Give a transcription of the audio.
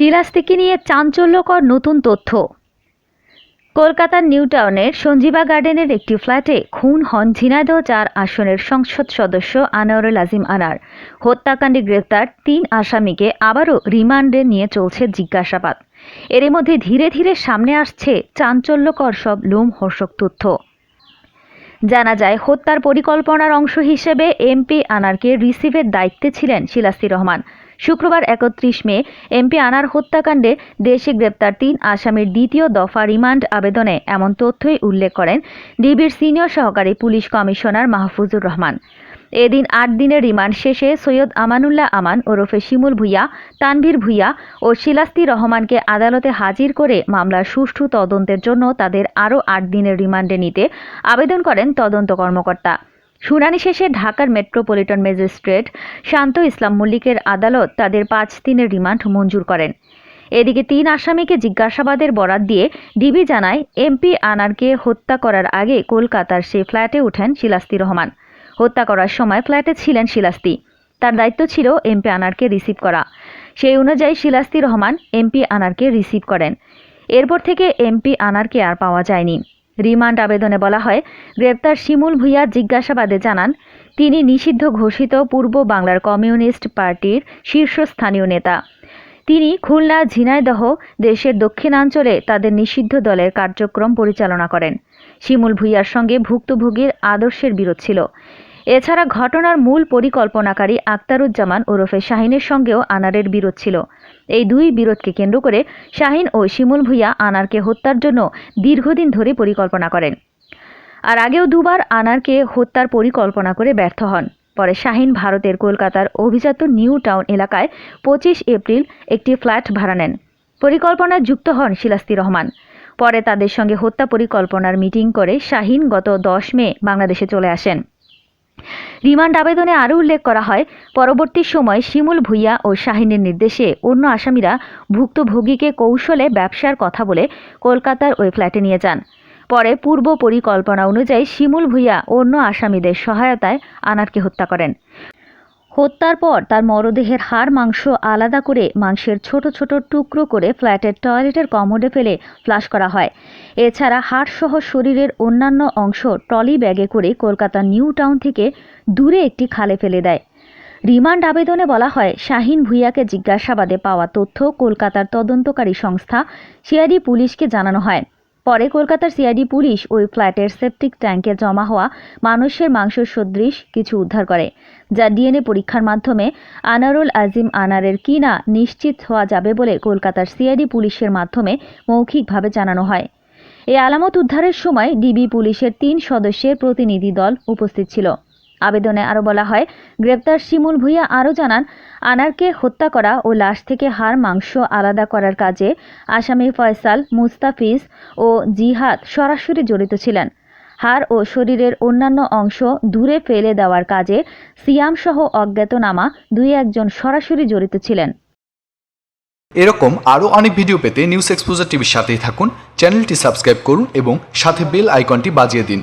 শিলাস্তিকে নিয়ে চাঞ্চল্যকর নতুন তথ্য। কলকাতার নিউ টাউনের সঞ্জীবা গার্ডেনের একটি ফ্ল্যাটে খুন হন ঝিনাইদহ চার আসনের সংসদ সদস্য আনোয়ারুল আজিম আনার। হত্যাকাণ্ডে গ্রেপ্তার তিন আসামিকে আবারও রিমান্ডে নিয়ে চলছে জিজ্ঞাসাবাদ। এর মধ্যে ধীরে ধীরে সামনে আসছে চাঞ্চল্যকর সব লোমহর্ষক তথ্য। জানা যায়, হত্যার পরিকল্পনার অংশ হিসেবে এমপি আনারকে রিসিভের দায়িত্বে ছিলেন শিলাস্তি রহমান। শুক্রবার একত্রিশ মে এমপি আনার হত্যাকাণ্ডে দেশে গ্রেপ্তার তিন আসামির দ্বিতীয় দফা রিমান্ড আবেদনে এমন তথ্যই উল্লেখ করেন ডিবির সিনিয়র সহকারী পুলিশ কমিশনার মাহফুজুর রহমান। এদিন আট দিনের রিমান্ড শেষে সৈয়দ আমানুল্লাহ আমান ওরফে শিমুল ভুইয়া, তানভীর ভুইয়া ও শিলাস্তি রহমানকে আদালতে হাজির করে মামলার সুষ্ঠু তদন্তের জন্য তাদের আরও আট দিনের রিমান্ডে নিতে আবেদন করেন তদন্ত কর্মকর্তা। শুনানি শেষে ঢাকার মেট্রোপলিটন ম্যাজিস্ট্রেট শান্ত ইসলাম মল্লিকের আদালত তাদের পাঁচ দিনের রিমান্ড মঞ্জুর করেন। এদিকে তিন আসামিকে জিজ্ঞাসাবাদের বরাত দিয়ে ডিবি জানায়, এমপি আনারকে হত্যা করার আগে কলকাতার সেই ফ্ল্যাটে ওঠেন শিলাস্তি রহমান। হত্যা করার সময় ফ্ল্যাটে ছিলেন শিলাস্তি। তার দায়িত্ব ছিল এমপি আনারকে রিসিভ করা। সেই অনুযায়ী শিলাস্তি রহমান এমপি আনারকে রিসিভ করেন। এরপর থেকে এমপি আনারকে আর পাওয়া যায়নি। রিমান্ড আবেদনে বলা হয়, গ্রেপ্তার শিমুল ভুইয়া জিজ্ঞাসাবাদে জানান, তিনি নিষিদ্ধ ঘোষিত পূর্ব বাংলার কমিউনিস্ট পার্টির শীর্ষস্থানীয় নেতা। তিনি খুলনা, ঝিনাইদহ দেশের দক্ষিণাঞ্চলে তাদের নিষিদ্ধ দলের কার্যক্রম পরিচালনা করেন। শিমুল ভুইয়ার সঙ্গে ভুক্তভোগীর আদর্শের বিরোধ ছিল। এছাড়া ঘটনার মূল পরিকল্পনাকারী আক্তারুজ্জামান ওরফে শাহিনের সঙ্গেও আনারের বিরোধ ছিল। এই দুই বিরোধকে কেন্দ্র করে শাহিন ও শিমুল ভুইয়া আনারকে হত্যার জন্য দীর্ঘদিন ধরে পরিকল্পনা করেন। আর আগেও দুবার আনারকে হত্যার পরিকল্পনা করে ব্যর্থ হন। পরে শাহিন ভারতের কলকাতার অভিজাত নিউ টাউন এলাকায় পঁচিশ এপ্রিল একটি ফ্ল্যাট ভাড়া নেন। পরিকল্পনায় যুক্ত হন শিলাস্তি রহমান। পরে তাদের সঙ্গে হত্যা পরিকল্পনার মিটিং করে শাহিন গত দশ মে বাংলাদেশে চলে আসেন। রিমান্ড আবেদনে আরও উল্লেখ করা হয়, পরবর্তী সময় শিমুল ভুইয়া ও শাহিনের নির্দেশে অন্য আসামিরা ভুক্তভোগীকে কৌশলে ব্যবসার কথা বলে কলকাতার ওই ফ্ল্যাটে নিয়ে যান। পরে পূর্ব পরিকল্পনা অনুযায়ী শিমুল ভুইয়া অন্য আসামিদের সহায়তায় আনারকে হত্যা করেন। হত্যার পর তার মরদেহের হাড়, মাংস আলাদা করে মাংসের ছোট ছোট টুকরো করে ফ্ল্যাটের টয়লেটের কমোডে ফেলে ফ্লাশ করা হয়। এছাড়া হাড়সহ শরীরের অন্যান্য অংশ ট্রলি ব্যাগে করে কলকাতা নিউ টাউন থেকে দূরে একটি খালে ফেলে দেয়। রিমান্ড আবেদনে বলা হয়, শাহিন ভুইয়াকে জিজ্ঞাসাবাদে পাওয়া তথ্য কলকাতার তদন্তকারী সংস্থা সিআইডি পুলিশকে জানানো হয়। পরে কলকাতার সিআইডি পুলিশ ওই ফ্ল্যাটের সেপটিক ট্যাঙ্কে জমা হওয়া মানুষের মাংস সদৃশ কিছু উদ্ধার করে, যা ডিএনএ পরীক্ষার মাধ্যমে আনারুল আজিম আনারের কিনা নিশ্চিত হওয়া যাবে বলে কলকাতার সিআইডি পুলিশের মাধ্যমে মৌখিকভাবে জানানো হয়। এই আলামত উদ্ধারের সময় ডিবি পুলিশের তিন সদস্যের প্রতিনিধি দল উপস্থিত ছিল। আবেদনে আরও বলা হয়, গ্রেপ্তার শিমুল ভুইয়া আরও জানান, আনারকে হত্যা করা ও লাশ থেকে হাড়, মাংস আলাদা করার কাজে আসামি ফয়সাল, মুস্তাফিজ ও জিহাদ সরাসরি জড়িত ছিলেন। হাড় ও শরীরের অন্যান্য অংশ দূরে ফেলে দেওয়ার কাজে সিয়ামসহ অজ্ঞাতনামা দুই একজন সরাসরি জড়িত ছিলেন। এরকম আরও অনেক ভিডিও পেতে নিউজ এক্সপোজার টিভির সাথেই থাকুন, চ্যানেলটি সাবস্ক্রাইব করুন এবং সাথে বেল আইকনটি বাজিয়ে দিন।